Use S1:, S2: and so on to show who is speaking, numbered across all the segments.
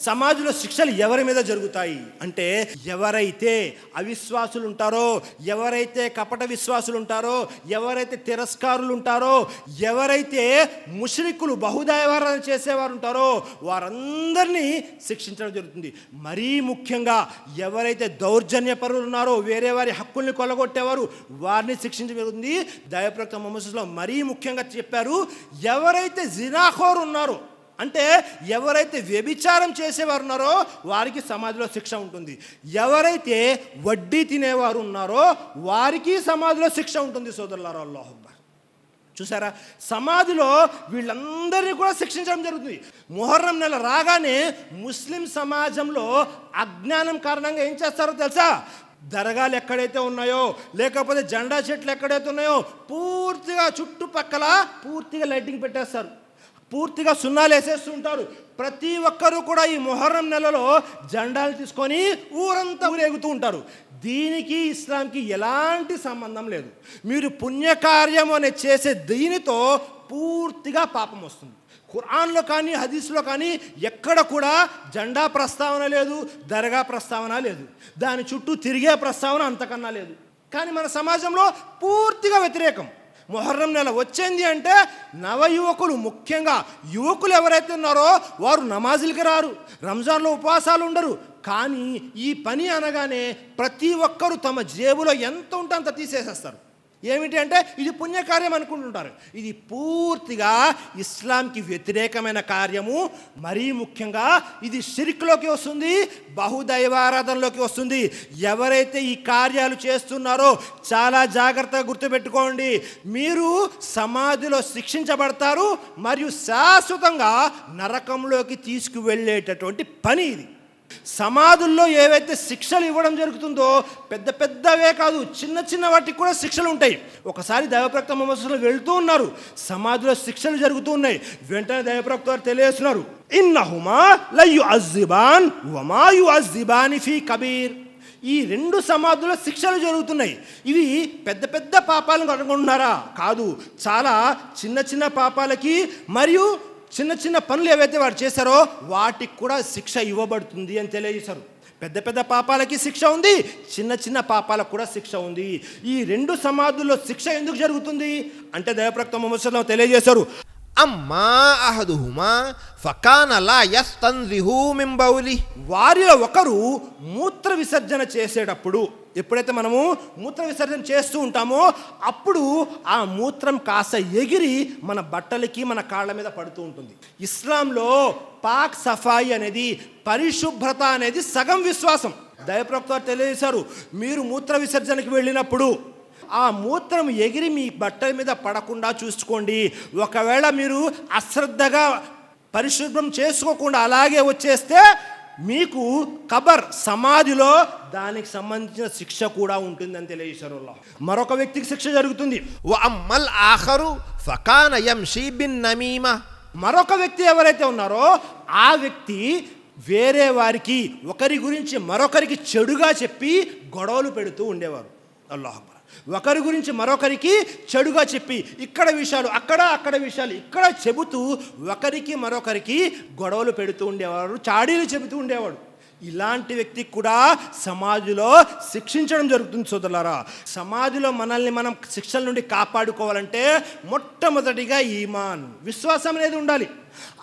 S1: సమాజంలో శిక్షలు ఎవరి మీద జరుగుతాయి? అంటే ఎవరైతే అవిశ్వాసులు ఉంటారో ఎవరైతే కపట విశ్వాసులు ఉంటారో ఎవరైతే తిరస్కారులు ఉంటారో ఎవరైతే ముషరికులు బహుదైవారాధన చేసేవారు ఉంటారో వారందరినీ శిక్షించడం జరుగుతుంది. మరీ ముఖ్యంగా ఎవరైతే దౌర్జన్యపరులు ఉన్నారో వేరే వారి హక్కుల్ని కొలగొట్టేవారు వారిని శిక్షించడం జరుగుతుంది. దయప్రక్త మొహమ్మద్లో మరీ ముఖ్యంగా చెప్పారు ఎవరైతే జినాహోరు ఉన్నారో అంటే ఎవరైతే వ్యభిచారం చేసేవారు ఉన్నారో వారికి సమాధిలో శిక్ష ఉంటుంది. ఎవరైతే వడ్డీ తినేవారు ఉన్నారో వారికి సమాధిలో శిక్ష ఉంటుంది సోదరులారా అల్లాహుబ్బా చూసారా? సమాధిలో వీళ్ళందరినీ కూడా శిక్షించడం జరుగుతుంది. మొహర్రం నెల రాగానే ముస్లిం సమాజంలో అజ్ఞానం కారణంగా ఏం చేస్తారో తెలుసా? దరగాలు ఎక్కడైతే ఉన్నాయో లేకపోతే జెండా చెట్లు ఎక్కడైతే ఉన్నాయో పూర్తిగా చుట్టుపక్కల పూర్తిగా లైటింగ్ పెట్టేస్తారు. పూర్తిగా సున్నాలు వేసేస్తుంటారు ప్రతి ఒక్కరూ కూడా ఈ మొహర్రం నెలలో జెండాలు తీసుకొని ఊరంతా ఊరేగుతూ ఉంటారు. దీనికి ఇస్లాంకి ఎలాంటి సంబంధం లేదు. మీరు పుణ్యకార్యం అనే చేసే దీనితో పూర్తిగా పాపం వస్తుంది. ఖురాన్లో కానీ హదీస్లో కానీ ఎక్కడ కూడా జెండా ప్రస్తావన లేదు దర్గా ప్రస్తావన లేదు. దాని చుట్టూ తిరిగే ప్రస్తావన అంతకన్నా లేదు. కానీ మన సమాజంలో పూర్తిగా వ్యతిరేకం. మొహర్రం నెల వచ్చింది అంటే నవయువకులు ముఖ్యంగా యువకులు ఎవరైతే ఉన్నారో వారు నమాజులకి రారు రంజాన్లో ఉపవాసాలు ఉండరు. కానీ ఈ పని అనగానే ప్రతి ఒక్కరూ తమ జేబులో ఎంత ఉంటే అంత తీసేసేస్తారు. ఏమిటి అంటే ఇది పుణ్యకార్యం అనుకుంటుంటారు. ఇది పూర్తిగా ఇస్లాంకి వ్యతిరేకమైన కార్యము. మరీ ముఖ్యంగా ఇది షిరిక్లోకి వస్తుంది బహుదైవారాధనలోకి వస్తుంది. ఎవరైతే ఈ కార్యాలు చేస్తున్నారో చాలా జాగ్రత్తగా గుర్తుపెట్టుకోండి. మీరు సమాధిలో శిక్షించబడతారు మరియు శాశ్వతంగా నరకంలోకి తీసుకువెళ్ళేటటువంటి పని ఇది. సమాధుల్లో ఏవైతే శిక్షలు ఇవ్వడం జరుగుతుందో పెద్ద పెద్దవే కాదు చిన్న చిన్న వాటికి కూడా శిక్షలు ఉంటాయి. ఒకసారి దైవప్రక్త మొహమ్మద్లో వెళ్తూ ఉన్నారు. సమాధిలో శిక్షలు జరుగుతూ ఉన్నాయి. వెంటనే దైవప్రక్త వారు తెలియజేస్తున్నారు. ఇన్నహుమా లయ్యు అజ్జిబాన్ వమాయు అజ్జిబాని ఫీ కబీర్. ఈ రెండు సమాధుల శిక్షలు జరుగుతున్నాయి. ఇవి పెద్ద పెద్ద పాపాలను కనుగొంటున్నారా? కాదు చాలా చిన్న చిన్న పాపాలకి మరియు చిన్న చిన్న పనులు ఏవైతే వారు చేశారో వాటికి కూడా శిక్ష ఇవ్వబడుతుంది అని తెలియజేశారు. పెద్ద పెద్ద పాపాలకి శిక్ష ఉంది చిన్న చిన్న పాపాలకు కూడా శిక్ష ఉంది. ఈ రెండు సమాధుల్లో శిక్ష ఎందుకు జరుగుతుంది అంటే దయప్రక్త మొహమ్మద్ తెలియజేశారు.
S2: అమ్మా అహదుహుమా ఫకాన లా యస్తన్జిహు మిన్ బౌలి.
S1: వారిలో ఒకరు మూత్ర విసర్జన చేసేటప్పుడు ఎప్పుడైతే మనము మూత్ర విసర్జన చేస్తూ ఉంటామో అప్పుడు ఆ మూత్రం కాస్త ఎగిరి మన బట్టలకి మన కాళ్ళ మీద పడుతూ ఉంటుంది. ఇస్లాంలో పాక్ సఫాయి అనేది పరిశుభ్రత అనేది సగం విశ్వాసం. దయప్రక్త తెలియజేశారు మీరు మూత్ర విసర్జనకి వెళ్ళినప్పుడు ఆ మూత్రం ఎగిరి మీ బట్టల మీద పడకుండా చూసుకోండి. ఒకవేళ మీరు అశ్రద్ధగా పరిశుభ్రం చేసుకోకుండా అలాగే వచ్చేస్తే మీకు కబర్ సమాధిలో దానికి సంబంధించిన శిక్ష కూడా ఉంటుందని తెలియజేశారు. మరొక వ్యక్తికి శిక్ష జరుగుతుంది
S2: వ అమ్మల్ ఆఖరు ఫకాన యంషీ బిన్ నమీమా
S1: మరొక వ్యక్తి ఎవరైతే ఉన్నారో ఆ వ్యక్తి వేరే వారికి ఒకరి గురించి మరొకరికి చెడుగా చెప్పి గొడవలు పెడుతూ ఉండేవారు అల్లాహ్. ఒకరి గురించి మరొకరికి చెడుగా చెప్పి ఇక్కడ విషయాలు అక్కడ అక్కడ విషయాలు ఇక్కడ చెబుతూ ఒకరికి మరొకరికి గొడవలు పెడుతూ ఉండేవారు చాడీలు చెబుతూ ఉండేవాడు. ఇలాంటి వ్యక్తికి కూడా సమాజంలో శిక్షించడం జరుగుతుంది సోదరులారా. సమాజంలో మనల్ని మనం శిక్షల నుండి కాపాడుకోవాలంటే మొట్టమొదటిగా ఈమాన్ విశ్వాసం అనేది ఉండాలి.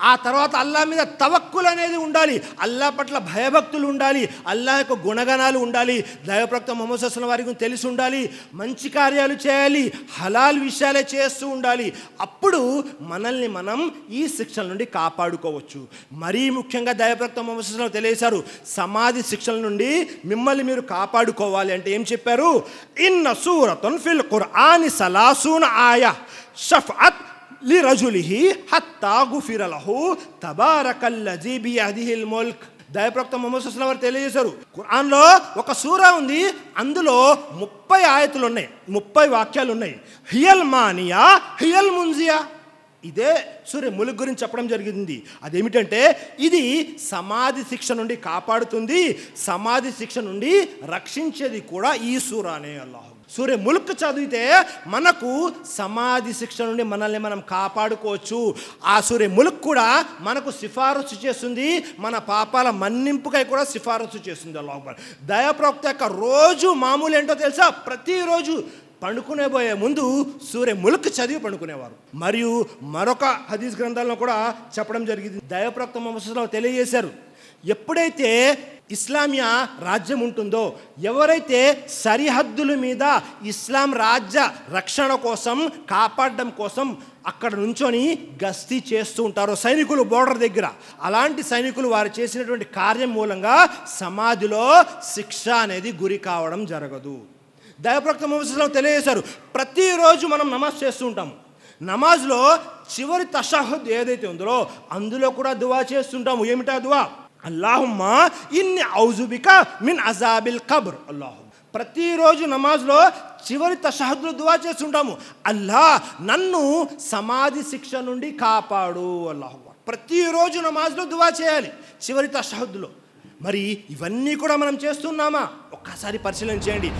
S1: ఆ తర్వాత అల్లా మీద తవక్కులు అనేది ఉండాలి. అల్లా పట్ల భయభక్తులు ఉండాలి. అల్లా యొక్క గుణగణాలు ఉండాలి. దైవప్రక్త మొహమ్మద్ అస్లం వారి గురించి తెలిసి ఉండాలి. మంచి కార్యాలు చేయాలి. హలాల్ విషయాలే చేస్తూ ఉండాలి. అప్పుడు మనల్ని మనం ఈ శిక్షల నుండి కాపాడుకోవచ్చు. మరీ ముఖ్యంగా దైవప్రక్త మొహమ్మద్ అస్లం తెలియజేశారు. సమాధి శిక్షల నుండి మిమ్మల్ని మీరు కాపాడుకోవాలి అంటే ఏం చెప్పారు? ఇన్న సూరతున్ ఫిల్ ఖుర్ఆని సలాసూన్ ఆయా షఫ్అత్ లిరజులిహి హత్తా గుఫిరలహు తబారకల్లజీ బియదిహిల్ ముల్క్ దయప్రక్త మొహమ్మద్ సుస్లం వారు తెలియజేశారు ఖురాన్లో ఒక సూరా ఉంది. అందులో ముప్పై ఆయతులు ఉన్నాయి ముప్పై వాక్యాలు ఉన్నాయి హియల్ మానియా హియల్ ముంజియా ఇదే సూర్య ములుగు గురించి చెప్పడం జరిగింది. అదేమిటంటే ఇది సమాధి శిక్ష నుండి కాపాడుతుంది సమాధి శిక్ష నుండి రక్షించేది కూడా ఈ సూరానే అల్లాహు. సూర్య ములుక్ చదివితే మనకు సమాధి శిక్ష నుండి మనల్ని మనం కాపాడుకోవచ్చు. ఆ సూర్య ములుక్ కూడా మనకు సిఫారసు చేస్తుంది మన పాపాల మన్నింపుకై కూడా సిఫారసు చేస్తుంది అల్లాహ్ దయాప్రవక్త యొక్క రోజు మామూలు ఏంటో తెలుసా? ప్రతిరోజు పండుకునేబోయే ముందు సూర్య ములుక్ చదివి పండుకునేవారు. మరియు మరొక హదీస్ గ్రంథాలను కూడా చెప్పడం జరిగింది. దైవప్రక్త మొహమ్మద్ తెలియజేశారు. ఎప్పుడైతే ఇస్లామియా రాజ్యం ఉంటుందో ఎవరైతే సరిహద్దుల మీద ఇస్లాం రాజ్య రక్షణ కోసం కాపాడడం కోసం అక్కడ నుంచొని గస్తీ చేస్తూ ఉంటారో సైనికులు బోర్డర్ దగ్గర అలాంటి సైనికులు వారు చేసినటువంటి కార్యం మూలంగా సమాధిలో శిక్ష అనేది గురి కావడం జరగదు. దయప్రక్త ముహమ్మద్ తెలియజేశారు. ప్రతిరోజు మనం నమాజ్ చేస్తూ ఉంటాము. నమాజ్లో చివరి తషాహుద్ ఏదైతే ఉందో అందులో కూడా దువా చేస్తుంటాము. ఏమిటా దువా? అల్లాహుమ్మా ఇన్ని ఔజుబిక మిన్ అజాబిల్ కబర్. అల్లాహు. ప్రతిరోజు నమాజ్లో చివరి తషాహుద్లో దువా చేస్తుంటాము. అల్లా నన్ను సమాధి శిక్ష నుండి కాపాడు. అల్లాహు ప్రతిరోజు నమాజ్లో దువా చేయాలి చివరి తషాహుద్లో. మరి ఇవన్నీ కూడా మనం చేస్తున్నామా? ఒక్కసారి పరిశీలన చేయండి.